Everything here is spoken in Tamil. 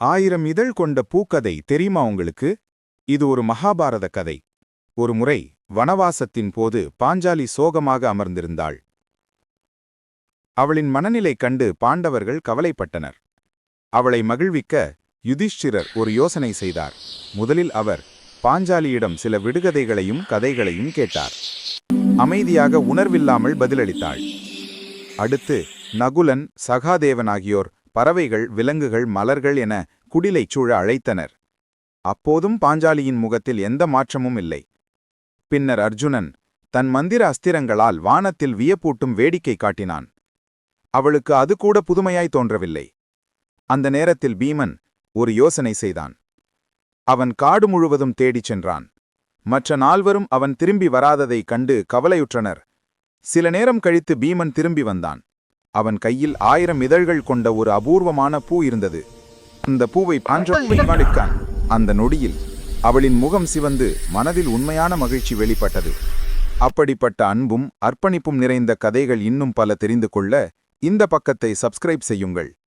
ஆயிரம் இதழ் கொண்ட பூக்கதை தெரியுமா உங்களுக்கு? இது ஒரு மகாபாரத கதை. ஒரு முறை வனவாசத்தின் போது பாஞ்சாலி சோகமாக அமர்ந்திருந்தாள். அவளின் மனநிலை கண்டு பாண்டவர்கள் கவலைப்பட்டனர். அவளை மகிழ்விக்க யுதிஷ்டிரர் ஒரு யோசனை செய்தார். முதலில் அவர் பாஞ்சாலியிடம் சில விடுகதைகளையும் கதைகளையும் கேட்டார். அமைதியாக உணர்வில்லாமல் பதிலளித்தாள். அடுத்து நகுலன் சகாதேவன் ஆகியோர் பறவைகள் விலங்குகள் மலர்கள் என குடிலைச் சூழ அழைத்தனர். அப்போதும் பாஞ்சாலியின் முகத்தில் எந்த மாற்றமும் இல்லை. பின்னர் அர்ஜுனன் தன் மந்திர அஸ்திரங்களால் வானத்தில் வியப்பூட்டும் வேடிக்கை காட்டினான். அவளுக்கு அது கூட புதுமையாய் தோன்றவில்லை. அந்த நேரத்தில் பீமன் ஒரு யோசனை செய்தான். அவன் காடு முழுவதும் தேடிச் சென்றான். மற்ற நால்வரும் அவன் திரும்பி வராததைக் கண்டு கவலையுற்றனர். சில நேரம் கழித்து பீமன் திரும்பி வந்தான். அவன் கையில் ஆயிரம் இதழ்கள் கொண்ட ஒரு அபூர்வமான பூ இருந்தது. அந்த பூவை பாஞ்சான் அந்த நொடியில் அவளின் முகம் சிவந்து மனதில் உண்மையான மகிழ்ச்சி வெளிப்பட்டது. அப்படிப்பட்ட அன்பும் அர்ப்பணிப்பும் நிறைந்த கதைகள் இன்னும் பல தெரிந்து கொள்ள இந்த பக்கத்தை சப்ஸ்கிரைப் செய்யுங்கள்.